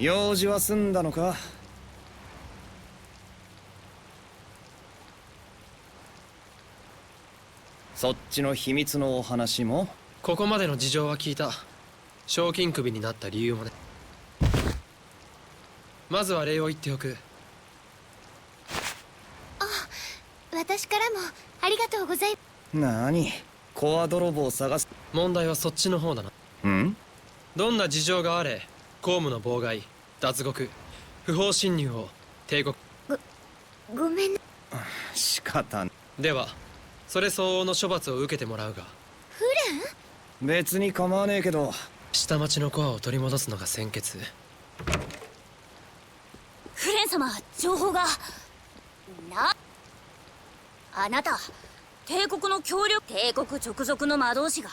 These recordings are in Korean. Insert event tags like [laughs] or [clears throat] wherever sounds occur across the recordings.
用事は済んだのかそっちの秘密のお話もここまでの事情は聞いた賞金首になった理由もねまずは礼を言っておくあ私からもありがとうございなにコア泥棒を探す問題はそっちの方だなうんどんな事情があれ公務の妨害脱獄不法侵入を帝国ごごめん仕方なではそれ相応の処罰を受けてもらうがフレン別に構わねえけど下町のコアを取り戻すのが先決フレン様情報がなあなた帝国の協力帝国直属の魔導士が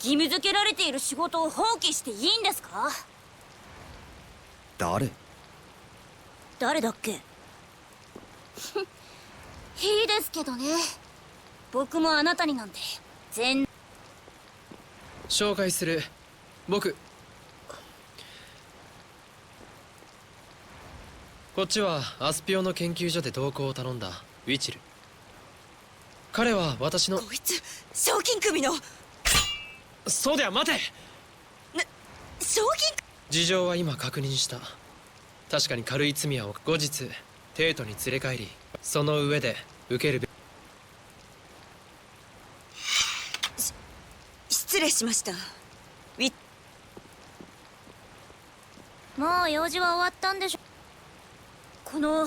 義務付けられている仕事を放棄していいんですか誰誰だっけ [laughs] いいですけどね僕もあなたになんて全紹介する僕こっちはアスピオの研究所で同行を頼んだウィチル彼は私のこいつ賞金組のそうだよ待て賞金事情は今確認した確かに軽い罪は後日帝都に連れ帰りその上で受けるべ失礼しましたもう用事は終わったんでしょこの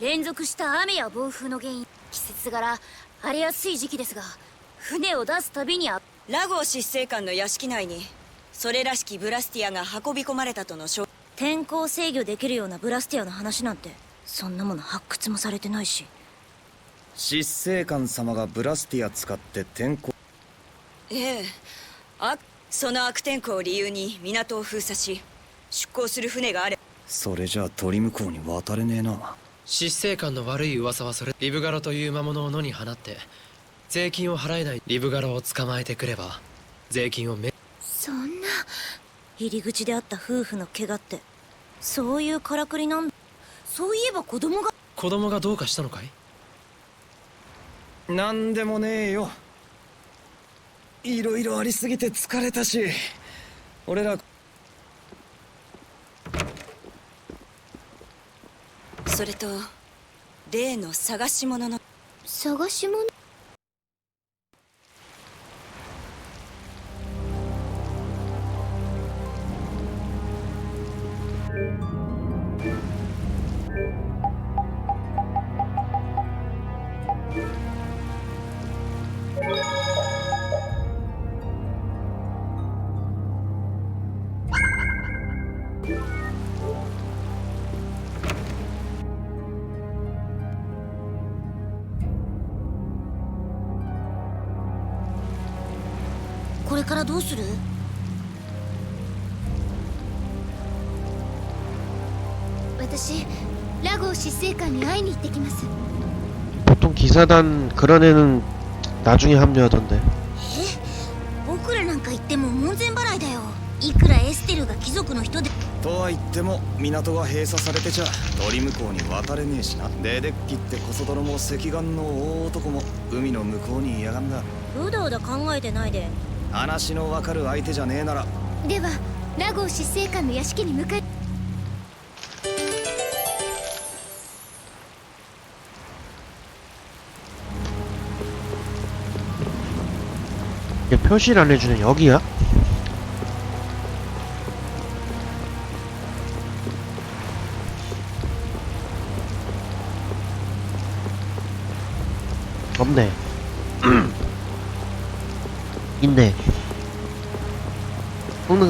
連続した雨や暴風の原因季節柄荒れやすい時期ですが船を出すたびにラゴー執政官の屋敷内にそれらしきブラスティアが運び込まれたとの証天候制御できるようなブラスティアの話なんてそんなもの発掘もされてないし失政官様がブラスティア使って天候ええあその悪天候を理由に港を封鎖し出港する船があれそれじゃあ鳥向こうに渡れねえな失政官の悪い噂はそれリブガロという魔物を野に放って税金を払えないリブガロを捕まえてくれば税金をめ入り口であった夫婦の怪我ってそういうからくりなんだそういえば子供が子供がどうかしたのかいなんでもねえよいろいろありすぎて疲れたし俺らそれと例の探し物の探し物どうする私ラゴー執政官に会いに行ってきます보통기사단그런애는나중에합류하던데え僕らなんか行っても門前払いだよいくらエステルが貴族の人でとは言っても港が閉鎖されてちゃ鳥向こうに渡れねえしなデデッキってこそ泥も赤眼の大男も海の向こうに嫌がんだうだうだ考えてないで話のわかる相手じゃねえならではラゴ執政官の屋敷に向かい얘표시를안해주는여기야없네 [clears throat] 있네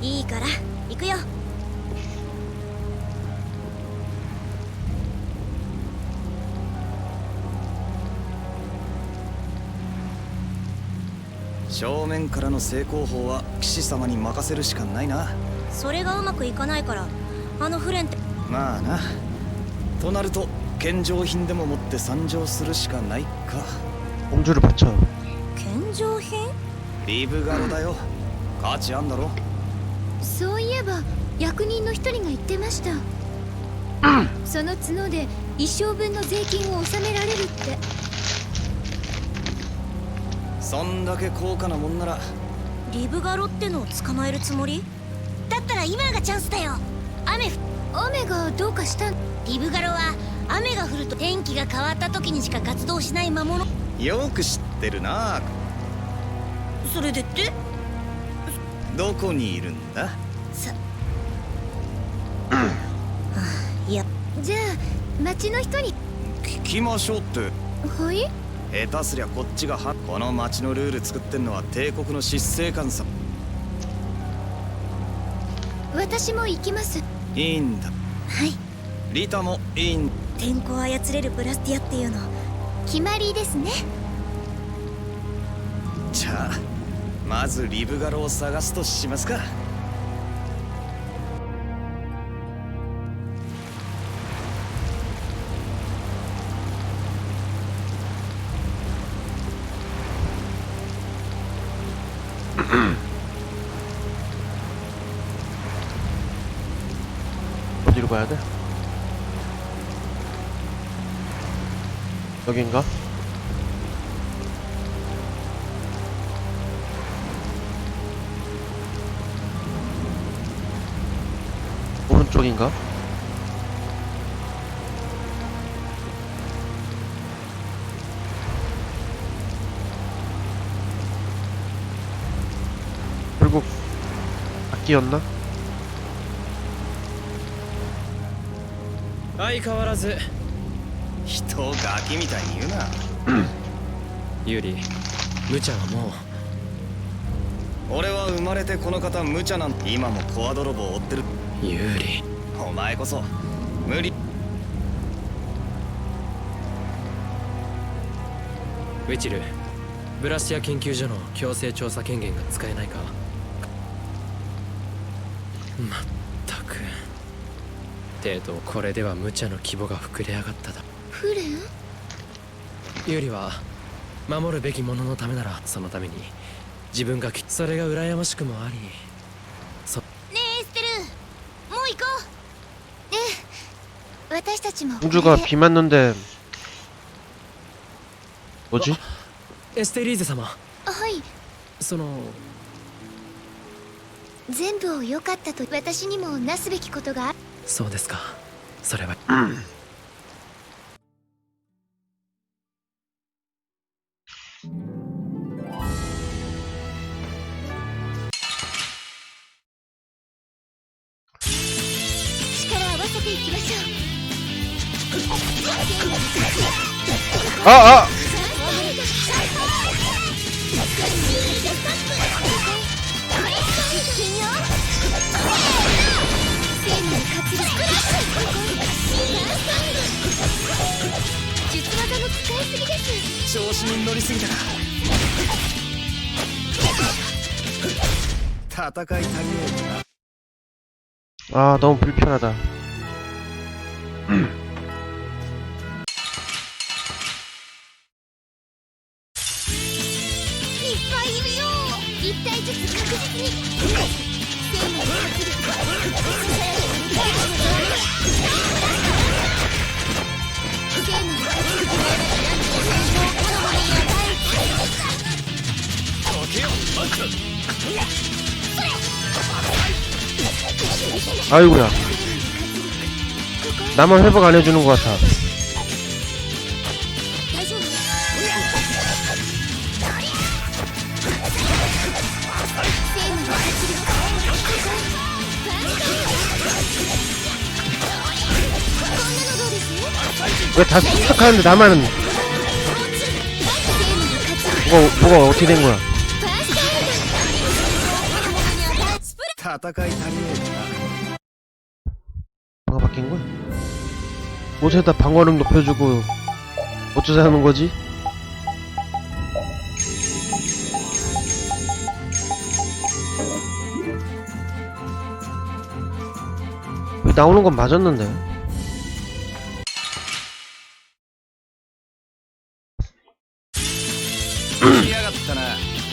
いいから行くよ正面からの成功法は騎士様に任せるしかないなそれがうまくいかないからあのフレンってまあなとなると献上品でも持って参上するしかないか献上品リブガロだよ価値あんだろそういえば役人の一人が言ってました、うん、その角で一生分の税金を納められるってそんだけ高価なもんならリブガロってのを捕まえるつもりだったら今がチャンスだよ雨雨がどうかしたリブガロは雨が降ると天気が変わった時にしか活動しない魔物よく知ってるなそれでってどこにいるんださ、いやじゃあ町の人に聞きましょうってはい下手すりゃこっちがはこの町のルール作ってんのは帝国の執政官さ私も行きますいいんだはいリタもいいん天候操れるブラスティアっていうの決まりですねじゃあまずリブガロを探すとしますか어가야돼여긴가저긴가결국악기였나相変わらず人をガキみたいに言うなユーリムチャはもう俺は生まれてこの方無茶なん今もコア泥棒を追ってる有利お前こそ無理ウィチルブラシア研究所の強制調査権限が使えないかまったく程度これでは無茶の規模が膨れ上がっただフレンユーリは守るべきもののためならそのために自分がきそれが羨ましくもありそねえエステルもう行こうねえ私たちも공주가비맞는데뭐지エステリーゼ様はいその全部を良かったと私にもなすべきことがそうですかそれはうん 아, 아! 아, 너무 불편하다. 음. 一体ずつ確実に生命の活力さ生命の活力がなんと戦争を子供に与える時よあんた 아이고야 나만 회복 안 해주는 것 같아 왜다 습격하는데 나만 뭐가 뭐가 어떻게 된 거야? 戦い足りねえ 뭐가 바뀐 거야? 옷에다 방어력 높여주고 어쩌자는 하 거지? 왜 나오는 건 맞았는데?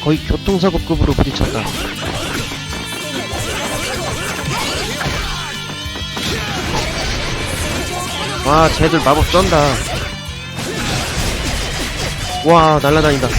거의 교통사고급으로 부딪혔다. 와, 쟤들 마법 쩐다. 와, 날라다닌다.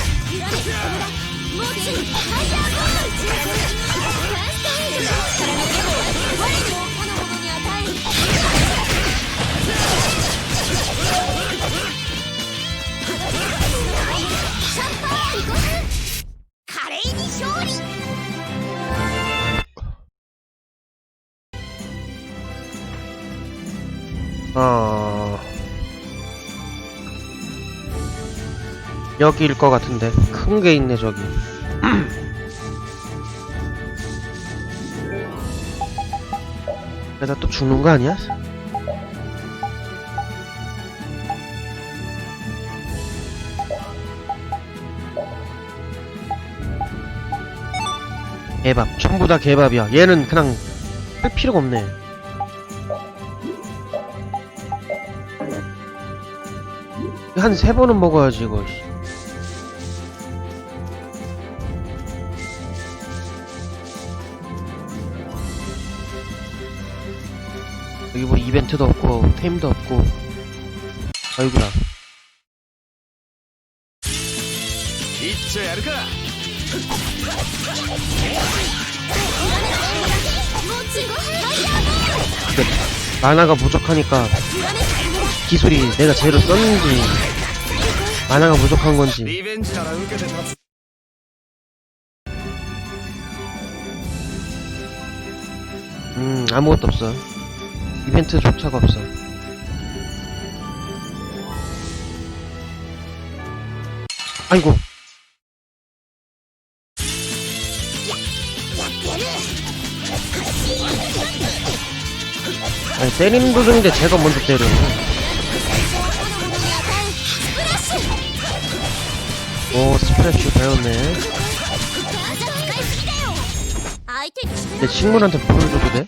어 여기일 것 같은데 큰 게 있네 저기 [clears throat] 내가 또 죽는 거 아니야? 개밥 전부 다 개밥이야 얘는 그냥 할 필요가 없네 한세 번은 먹어야지 이거 여기 뭐 이벤트도 없고 템도 없고 아이구나 이게 만화가 부족하니까 기술이 내가 제대로 썼는지 만화가 부족한 건지 リベンジなら受けて立つ음 아무것도 없어 이벤트조차가 없어 아이고 아니 때림도 좋은데 제가 먼저 때려 오 어, 스프레쉬 배웠네 내 친구한테 뭘 줘도 돼?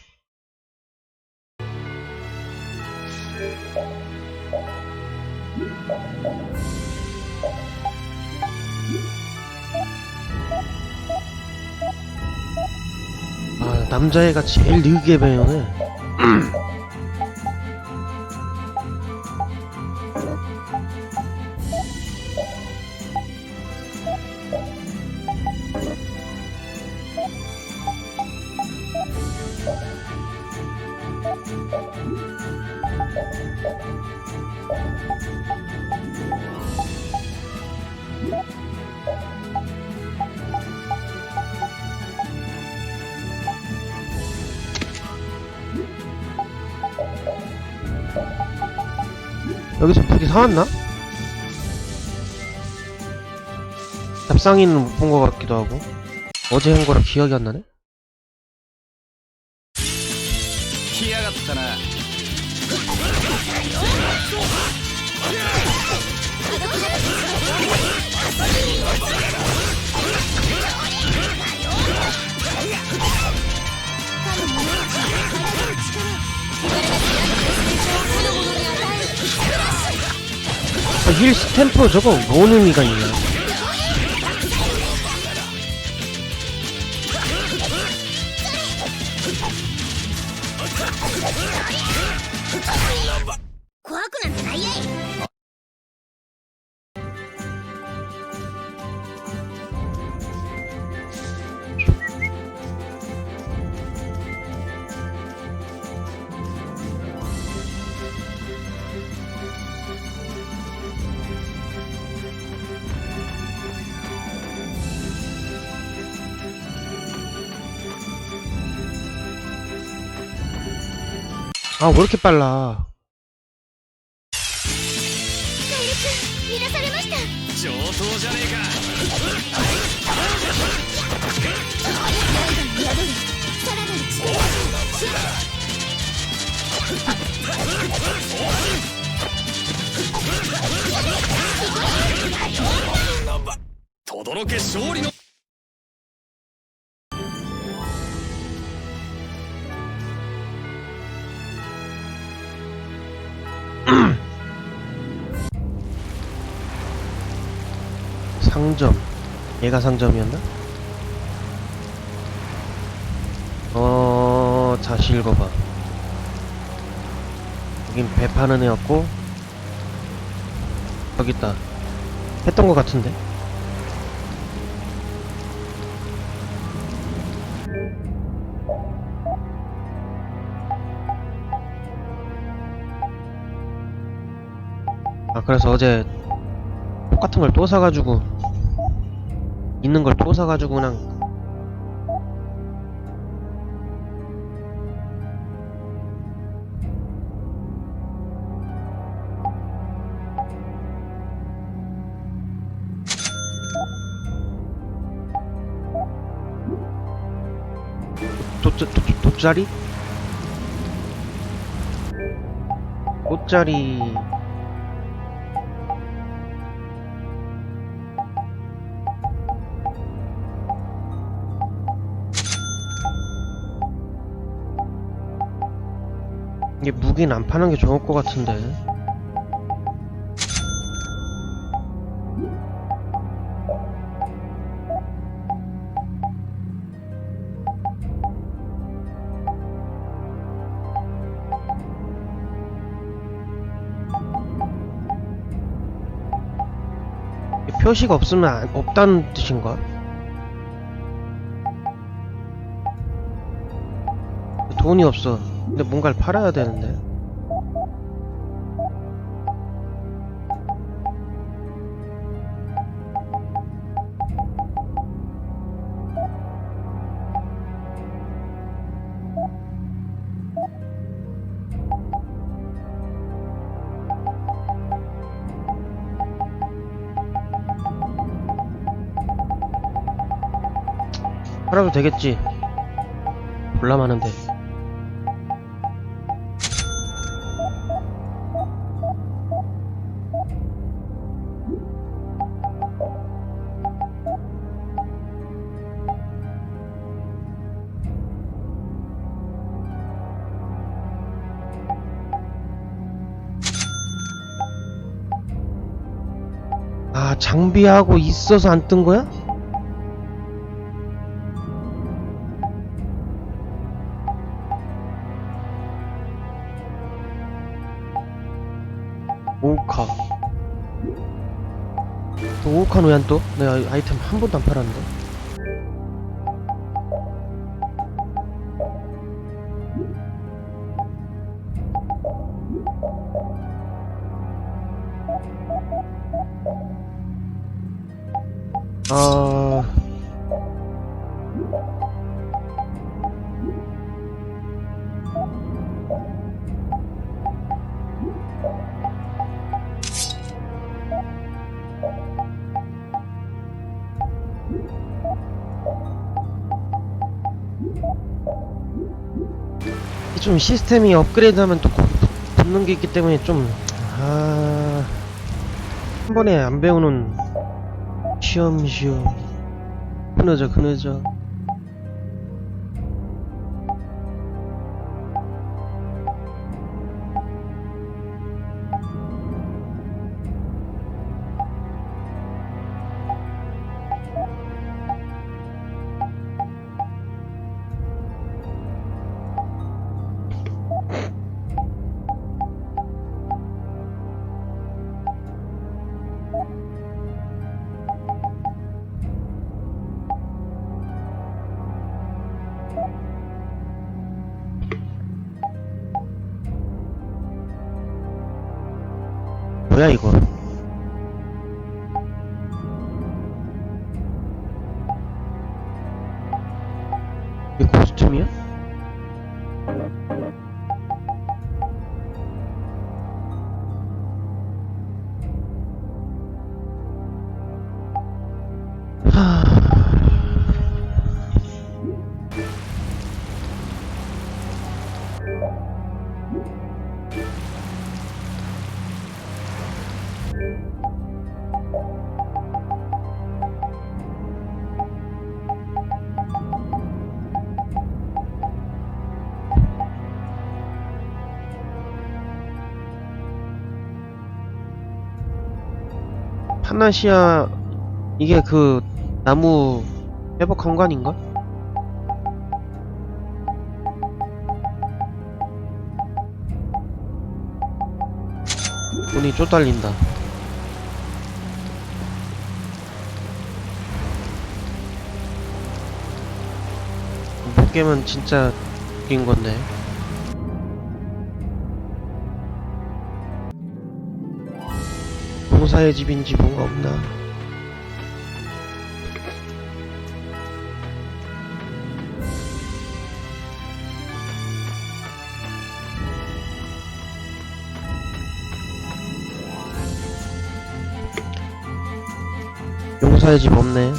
아 남자애가 제일 느리게 배우네 [clears throat] [clears throat] 여기서 부이 사왔나? 잡상이는 못본 것 같기도 하고 어제 한 거라 기억이 안 나네? 来やがったな 아, 힐 스탬프 저거 뭔 의미가 있냐 아, 왜 이렇게 빨라. [clears throat] 상점 얘가 상점이었나? 어... 다시 읽어봐 여긴 배 파는 애였고 여기 있다 했던 거 같은데 그래서 어제 똑같은 걸 또 사가지고 있는 걸 또 사가지고 그냥 돗자리? 돗자리 여긴 안 파는 게 좋을 것 같은데 표시가 없으면 안, 없다는 뜻인가? 돈이 없어 근데 뭔가를 팔아야 되는데 팔아도 되겠지 볼라하는데아 장비하고 있어서 안 뜬 거야? 오카 또 오카 노얀 또? 내가 네, 아이템 한 번도 안 팔았는데 지금 시스템이 업그레이드하면 또 거기 붙는 게 있기 때문에 좀 아... 한 번에 안 배우는 시험시험 그나저그나저 to 파나시아 이게 그 나무 회복 한관인가 돈이 쪼달린다 못 깨면 진짜 웃긴 건데 아파의 집인지 뭔가 없나? 용사의 집 없네.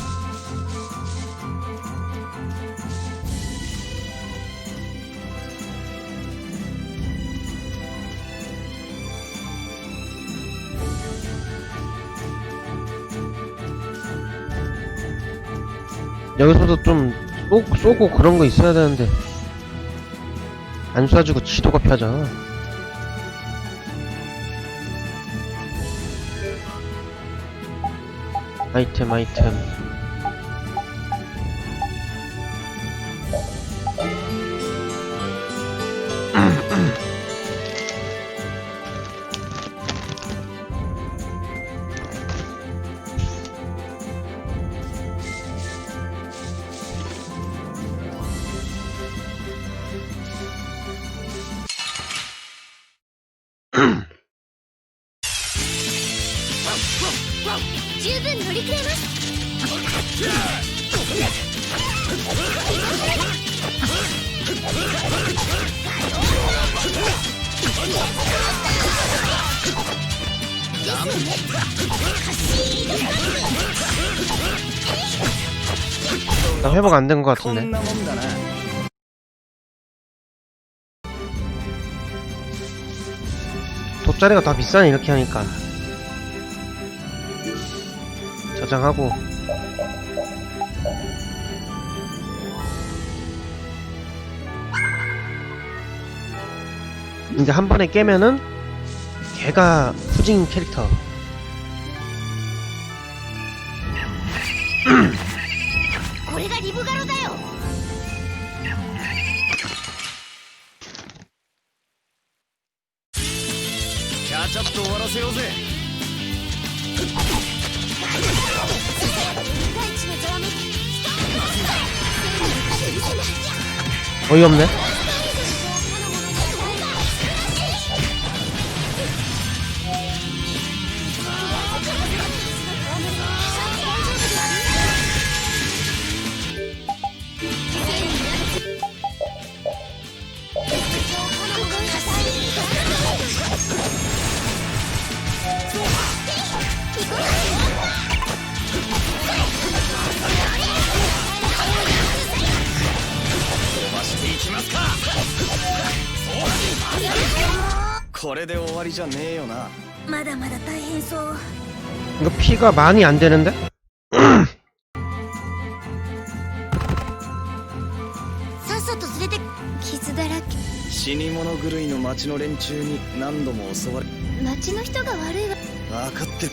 여기서도 좀 쏘, 쏘고 그런 거 있어야 되는데 안 쏴주고 지도가 펴져 아이템 아이템 나 회복 안 된 것 같은데. 돗자리가 다 비싸네 이렇게 하니까. 저장하고. 이제 한 번에 깨면은 걔가 후진 캐릭터. [clears throat] ぜ어이없네 거리가많이안되는데死に物狂いの町の連中に何度も襲われ町の人が悪いわ分かって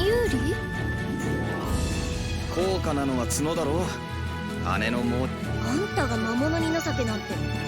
有利高価なのは角だろ姉のもあんたが魔物に情けなんて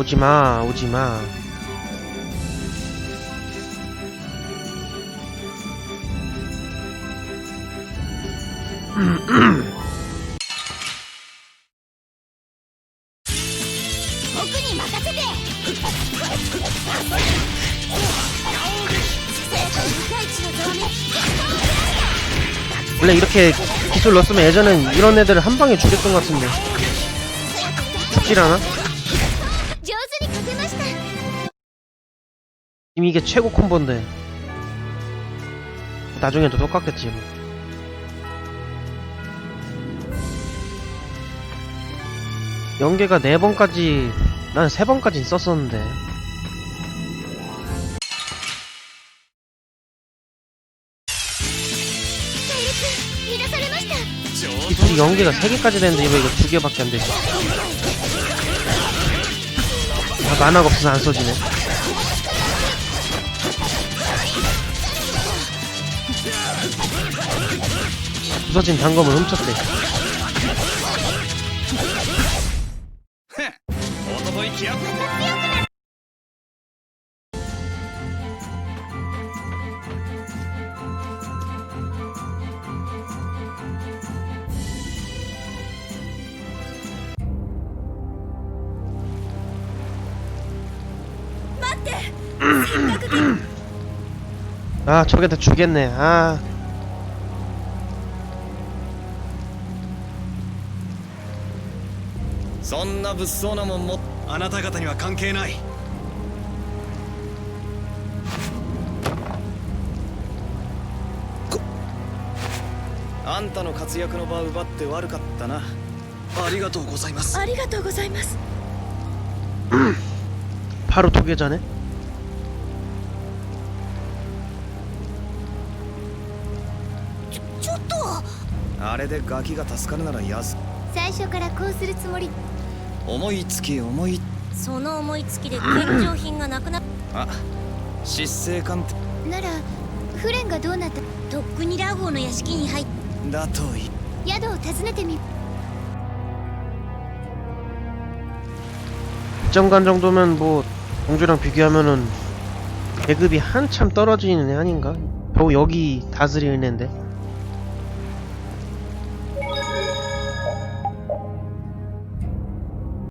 오지마 오지마 원래 이렇게 기술 넣었으면 예전엔 이런 애들을 한 방에 죽였던 것 같은데 죽질 않아? 지금 이게 최고 콤보인데 나중에도 똑같겠지 뭐. 연계가 4번까지 난 3번까지 썼었는데 이둘 연계가 3개까지 되는데 이거 이거 2개밖에 안되지 아 만화가 없어서 안써지네 부서진 단검을 훔쳤대. [laughs] 아 저게 다 죽겠네 아んな物騒なもんもあなた方には関係ないあんたの活躍の場を奪って悪かったなありがとうございますありがとうございます바로도じゃねちょっとあれでガキが助かるなら安最初からこうするつもり思いつき思いその思いつきで献上品がなくなあ失勢鑑定ならフレンがどうなったとっくにラーゴーの屋敷に入っだとい宿を訪ねてみ간정도면뭐공주랑비교하면은계급이한참떨어지는애아닌가겨우여기다스리는애인데